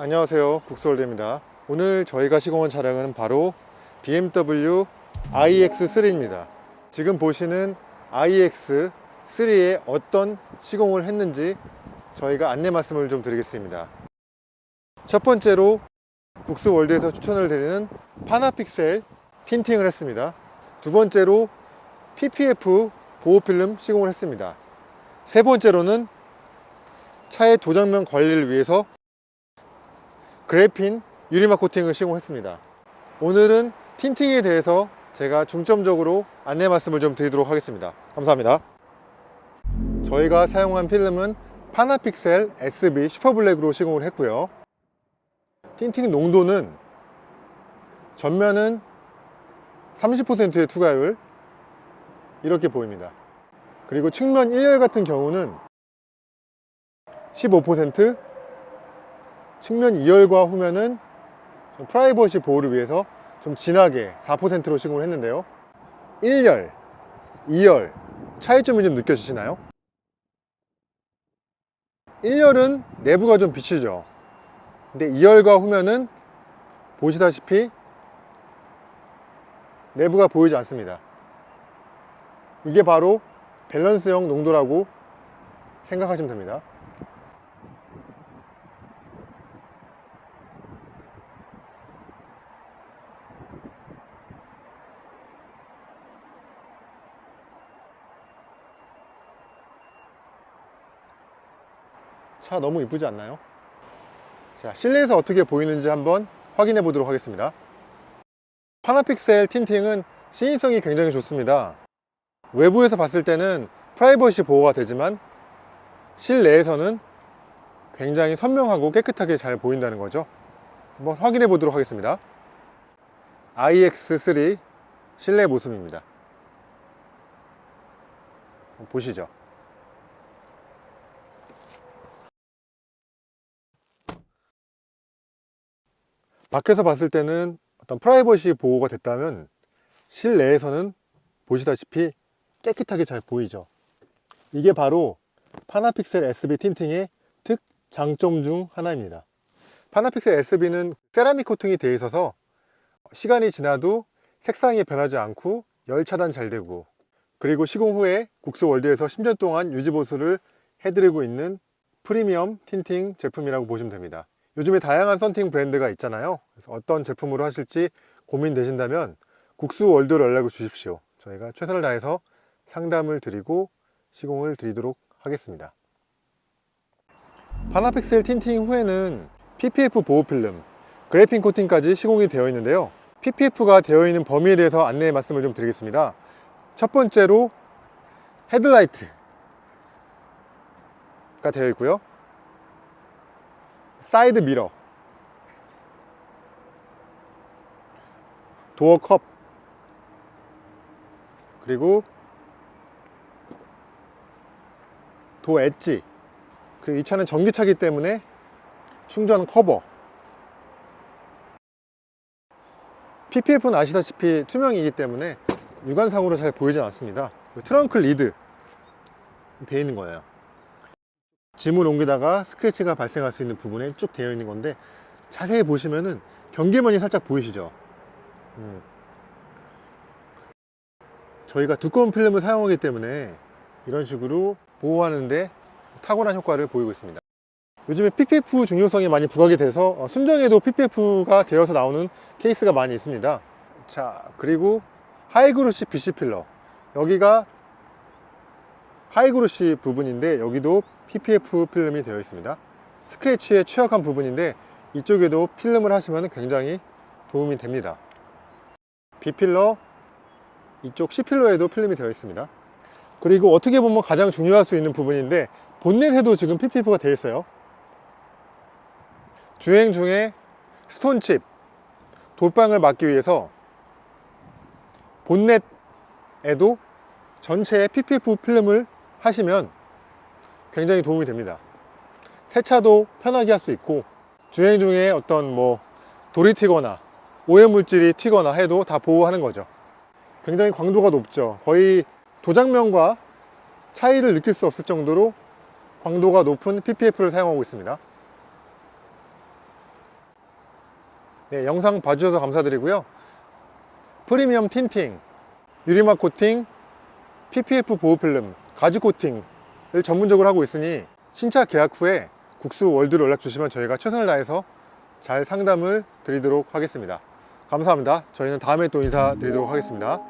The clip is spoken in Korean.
안녕하세요. 국수월드입니다. 오늘 저희가 시공한 차량은 바로 BMW iX3입니다. 지금 보시는 iX3에 어떤 시공을 했는지 저희가 안내 말씀을 좀 드리겠습니다. 첫 번째로 국수월드에서 추천을 드리는 파나픽셀 틴팅을 했습니다. 두 번째로 PPF 보호필름 시공을 했습니다. 세 번째로는 차의 도장면 관리를 위해서 그래핀 유리막 코팅을 시공했습니다. 오늘은 틴팅에 대해서 제가 중점적으로 안내 말씀을 좀 드리도록 하겠습니다. 감사합니다. 저희가 사용한 필름은 파나픽셀 SB 슈퍼블랙으로 시공을 했고요. 틴팅 농도는 전면은 30%의 투과율 이렇게 보입니다. 그리고 측면 1열 같은 경우는 15% 측면 2열과 후면은 좀 프라이버시 보호를 위해서 좀 진하게 4%로 시공을 했는데요. 1열, 2열 차이점이 좀 느껴지시나요? 1열은 내부가 좀 비치죠. 근데 2열과 후면은 보시다시피 내부가 보이지 않습니다. 이게 바로 밸런스형 농도라고 생각하시면 됩니다 차 너무 이쁘지 않나요? 자, 실내에서 어떻게 보이는지 한번 확인해 보도록 하겠습니다. 파나픽셀 틴팅은 시인성이 굉장히 좋습니다. 외부에서 봤을 때는 프라이버시 보호가 되지만 실내에서는 굉장히 선명하고 깨끗하게 잘 보인다는 거죠. 한번 확인해 보도록 하겠습니다. iX3 실내 모습입니다. 보시죠. 밖에서 봤을 때는 어떤 프라이버시 보호가 됐다면 실내에서는 보시다시피 깨끗하게 잘 보이죠. 이게 바로 파나픽셀 SB 틴팅의 특 장점 중 하나입니다. 파나픽셀 SB는 세라믹 코팅이 되어 있어서 시간이 지나도 색상이 변하지 않고 열 차단 잘 되고 그리고 시공 후에 국수월드에서 10년 동안 유지 보수를 해드리고 있는 프리미엄 틴팅 제품이라고 보시면 됩니다. 요즘에 다양한 썬팅 브랜드가 있잖아요. 그래서 어떤 제품으로 하실지 고민되신다면 국수 월드로 연락을 주십시오. 저희가 최선을 다해서 상담을 드리고 시공을 드리도록 하겠습니다. 파나픽셀 틴팅 후에는 PPF 보호 필름, 그래핀 코팅까지 시공이 되어 있는데요. PPF가 되어 있는 범위에 대해서 안내 말씀을 좀 드리겠습니다. 첫 번째로 헤드라이트가 되어 있고요. 사이드 미러, 도어 컵, 그리고 도어 엣지, 그리고 이 차는 전기차기 때문에 충전 커버. PPF는 아시다시피 투명이기 때문에 육안상으로 잘 보이지 않습니다. 트렁크 리드 되어 있는 거예요. 짐을 옮기다가 스크래치가 발생할 수 있는 부분에 쭉 되어 있는 건데 자세히 보시면은 경계면이 살짝 보이시죠? 음. 저희가 두꺼운 필름을 사용하기 때문에 이런 식으로 보호하는데 탁월한 효과를 보이고 있습니다. 요즘에 PPF 중요성이 많이 부각이 돼서 어, 순정에도 PPF가 되어서 나오는 케이스가 많이 있습니다. 자, 그리고 하이그로시 BC 필러. 여기가 하이그로시 부분인데 여기도 PPF 필름이 되어 있습니다. 스크래치에 취약한 부분인데 이쪽에도 필름을 하시면 굉장히 도움이 됩니다. B필러, 이쪽 C필러에도 필름이 되어 있습니다. 그리고 어떻게 보면 가장 중요할 수 있는 부분인데 본넷에도 지금 PPF가 되어 있어요. 주행 중에 스톤칩, 돌방을 막기 위해서 본넷에도 전체에 PPF 필름을 하시면 굉장히 도움이 됩니다. 세차도 편하게 할 수 있고 주행 중에 어떤 뭐 돌이 튀거나 오염물질이 튀거나 해도 다 보호하는 거죠. 굉장히 광도가 높죠. 거의 도장면과 차이를 느낄 수 없을 정도로 광도가 높은 PPF를 사용하고 있습니다. 네, 영상 봐주셔서 감사드리고요. 프리미엄 틴팅, 유리막 코팅, PPF 보호 필름, 가죽 코팅을 전문적으로 하고 있으니 신차 계약 후에 국수 월드로 연락 주시면 저희가 최선을 다해서 잘 상담을 드리도록 하겠습니다. 감사합니다. 저희는 다음에 또 인사드리도록 하겠습니다.